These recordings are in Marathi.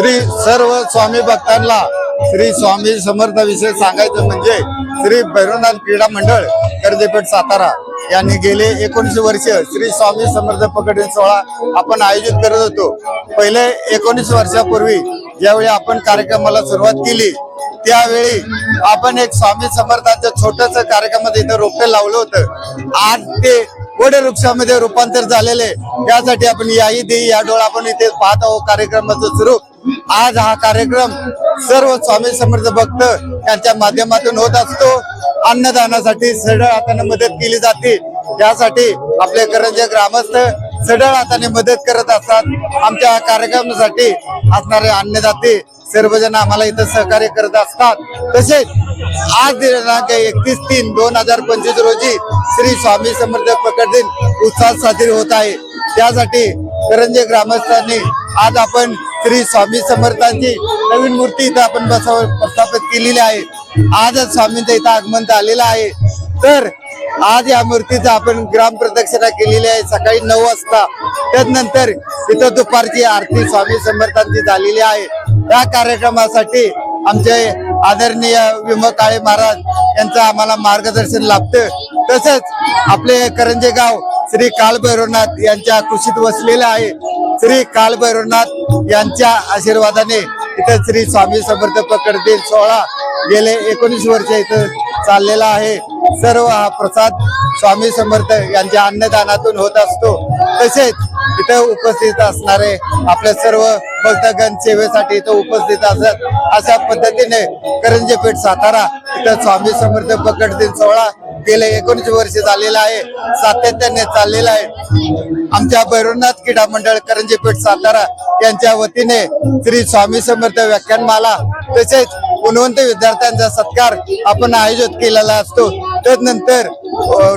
श्री सर्व स्वामी भक्तांना श्री स्वामी समर्थ विषय सांगायचं म्हणजे श्री भैरवनाथ क्रीडा मंडळ कर्जेपेठ सातारा यांनी गेले एकोणीस वर्ष. श्री स्वामी समर्थ पकडील सोहळा आपण आयोजित करत होतो. पहिले एकोणीस वर्षापूर्वी ज्यावेळी आपण कार्यक्रमाला सुरुवात केली त्यावेळी आपण एक स्वामी समर्थांचं छोटस कार्यक्रमात इथं रोपे लावलं होतं. आज ते वड वृक्षामध्ये रूपांतर झालेले त्यासाठी आपण याही देई या डोळा आपण इथे पाहत आहोत. कार्यक्रमाचं स्वरूप. आज हा कार्यक्रम सर्व स्वामी समर्थ भक्त यांच्या माध्यमातून होत असतो. अन्नदानासाठी सढळ हाताने मदत केली जाते. त्यासाठी आपले करंजे ग्रामस्थ सढळ हाताने मदत करत असतात. आमच्या कार्यक्रमासाठी असणारे अन्नदाते सर्वजण आम्हाला इथं सहकार्य करत असतात. तसेच आज दिनांक एकतीस तीन दोन हजार पंचवीस रोजी श्री स्वामी समर्थ प्रकट दिन उत्साहात साजरी होत आहे. त्यासाठी करंजे ग्रामस्थांनी आज आपण श्री स्वामी समर्थांची नवीन मूर्ती इथं आपण बसव प्रस्थापित केलेली आहे. आजच स्वामींचं इथं आगमन झालेलं आहे. तर आज या मूर्तीचं आपण ग्राम प्रदक्षिणा केलेली आहे सकाळी नऊ वाजता. त्यानंतर इथं दुपारची आरती स्वामी समर्थांची झालेली आहे. या कार्यक्रमासाठी आमचे आदरणीय विमो काळे महाराज यांचं आम्हाला मार्गदर्शन लाभतं. तसंच आपले करंजे गाव श्री कालभैरवनाथ यांच्या कुशीत वसलेलं आहे. श्री कालभैरवनाथ यांच्या आशीर्वादाने इथं श्री स्वामी समर्थ पकडतील सोहळा गेले एकोणीस वर्ष इथं चाललेला आहे. सर्व हा प्रसाद स्वामी समर्थ यांच्या अन्नदानातून होत असतो. तसेच इथं उपस्थित असणारे आपल्या सर्व भक्तगण सेवेसाठी इथं उपस्थित असत. अशा पद्धतीने करंजेपेठ सातारा इथं स्वामी समर्थ पकड दिन सोहळा गेले एकोणीस वर्ष झालेला आहे. सातत्याने चाललेला आहे. आमच्या भैरवनाथ क्रीडा मंडळ करंजीपेठ सातारा यांच्या वतीने श्री स्वामी समर्थ व्याख्यानमाला तसेच गुणवंत विद्यार्थ्यांचा सत्कार आपण आयोजित केलेला असतो. त्यानंतर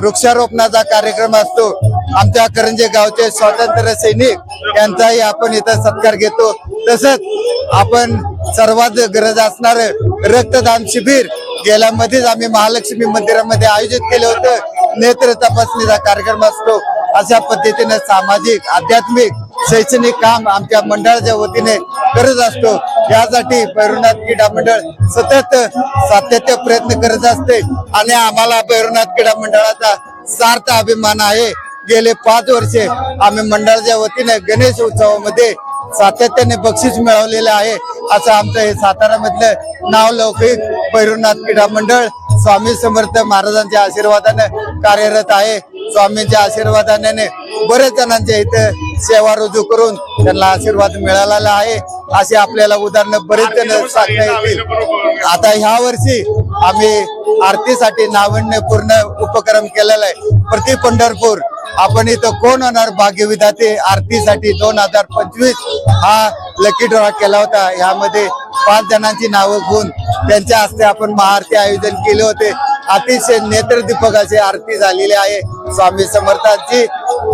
वृक्षारोपणाचा कार्यक्रम असतो. आमच्या करंजे गावचे स्वातंत्र्य सैनिक यांचाही आपण इथं सत्कार घेतो. तसंच आपण सर्वात गरज असणार रक्तदान शिबिर गेल्या मध्येच आम्ही महालक्ष्मी मंदिरामध्ये आयोजित केलं होतं. नेत्र तपासणीचा कार्यक्रम असतो. अशा पद्धतीने सामाजिक आध्यात्मिक शैक्षणिक काम आमच्या मंडळाच्या वतीने करत असतो. यासाठी भैरवनाथ क्रीडा मंडळ सतत सातत्य प्रयत्न करत असते आणि आम्हाला भैरवनाथ क्रीडा मंडळाचा सार्थ अभिमान आहे. गेले पाच वर्षे आम्ही मंडळाच्या वतीने गणेश उत्सवामध्ये सातत्याने बक्षीस मिळवलेलं आहे. असं आमचं हे सातारा मधलं नाव लौकिक भैरवनाथ क्रीडा मंडळ स्वामी समर्थ महाराजांच्या आशीर्वादाने कार्यरत आहे. स्वामींच्या आशीर्वादाने बरेच जणांच्या इथं सेवा रुजू करून त्यांना आशीर्वाद मिळालेला आहे. असे आपल्याला उदाहरण बरेच जण सांगता येतील. आता ह्या वर्षी आम्ही आरतीसाठी नाविन्यपूर्ण उपक्रम केलेला आहे. प्रति पंढरपूर आपण इथं कोण होणार? भाग्यविधाते आरतीसाठी दोन हजार पंचवीस हा लकी ड्रॉ केला होता. यामध्ये पाच जणांची नावं घेऊन त्यांच्या हस्ते आपण महाआरती आयोजन केले होते. अतिशय नेत्रदीपकाची आरती झालेली आहे. स्वामी समर्थांची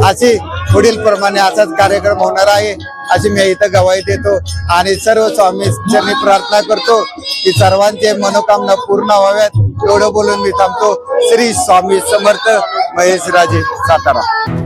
अशी पुढील प्रमाणे असाच कार्यक्रम होणार आहे. अशी मी इथं गवाही देतो आणि सर्व स्वामी चरणी प्रार्थना करतो की सर्वांचे मनोकामना पूर्ण व्हाव्यात. एवढं बोलून मी थांबतो. श्री स्वामी समर्थ. महेश राजे सातारा.